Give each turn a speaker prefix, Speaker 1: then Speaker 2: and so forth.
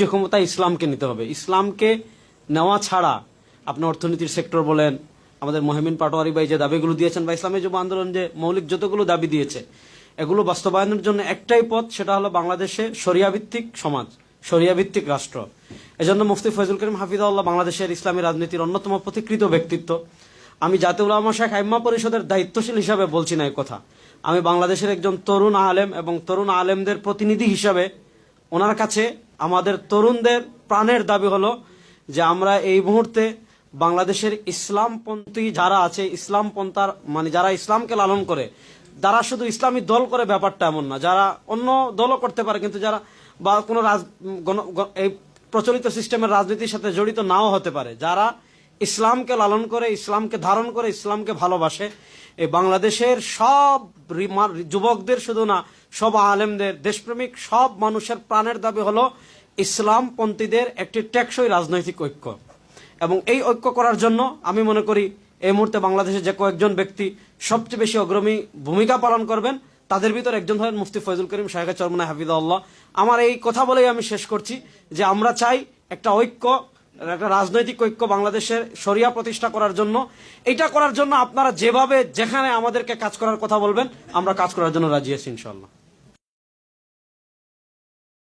Speaker 1: রাষ্ট্রীয় ক্ষমতা ইসলামকে নিতে হবে। ইসলামকে নেওয়া ছাড়া আপনি অর্থনীতির সেক্টর বলেন, আমাদের মহিমিন পাটোয়ারি ভাই যে দাবিগুলো দিয়েছেন বা ইসলামী যুব আন্দোলন যে মৌলিক যতগুলো দাবি দিয়েছে, এগুলো বাস্তবায়নের জন্য একটাই পথ, সেটা হলো বাংলাদেশে শরিয়া ভিত্তিক সমাজ শরিয়া ভিত্তিক রাষ্ট্র। এজন্য মুফতি ফজল করিম হাফিজাউল্লাহ বাংলাদেশের ইসলামী রাজনীতির অন্যতম প্রতিকৃত ব্যক্তিত্ব। আমি জাতীয় উলামা শেখ আইম্মা পরিষদের দায়িত্বশীল হিসাবে বলছি না কথা। আমি বাংলাদেশের একজন তরুণ আলেম এবং তরুণ আলেমদের প্রতিনিধি হিসাবে ওনার কাছে আমাদের তরুণদের প্রাণের দাবি হলো যে আমরা এই মুহূর্তে বাংলাদেশের ইসলামপন্থী যারা আছে ইসলাম পন্থার মানে যারা ইসলামকে লালন করে যারা শুধু ইসলামী দল করে ব্যাপারটা এমন না। যারা অন্য দলও করতে পারে, কিন্তু যারা বা কোনো রাজ এই প্রচলিত সিস্টেমের রাজনীতির সাথে জড়িত নাও হতে পারে। যারা ইসলামকে লালন করে, ইসলামকে ধারণ করে, ইসলামকে ভালোবাসে। এই বাংলাদেশের সব যুবকদের শুধু না, সব আলেমদের, দেশপ্রেমিক, সব মানুষের প্রাণের দাবি হলো ইসলামপন্থীদের একটি টেকসই রাজনৈতিক ঐক্য। এবং এই ঐক্য করার জন্য আমি মনে করি, এই মুহূর্তে বাংলাদেশে যে কয়েকজন ব্যক্তি সবচেয়ে বেশি অগ্রণী ভূমিকা পালন করবেন, তাদের ভিতর একজন হলেন মুফতি ফয়জুল করিম শাহেখ চরমনা হাফিদাল্লাহ আমার এই কথা বলেই আমি শেষ করছি যে আমরা চাই একটা ঐক্য একটা রাজনৈতিক ঐক্য বাংলাদেশের সরিয়া প্রতিষ্ঠা করার জন্য। এটা করার জন্য আপনারা যেভাবে যেখানে আমাদেরকে কাজ করার কথা বলবেন, আমরা কাজ করার জন্য রাজি আছি ইনশাল্লাহ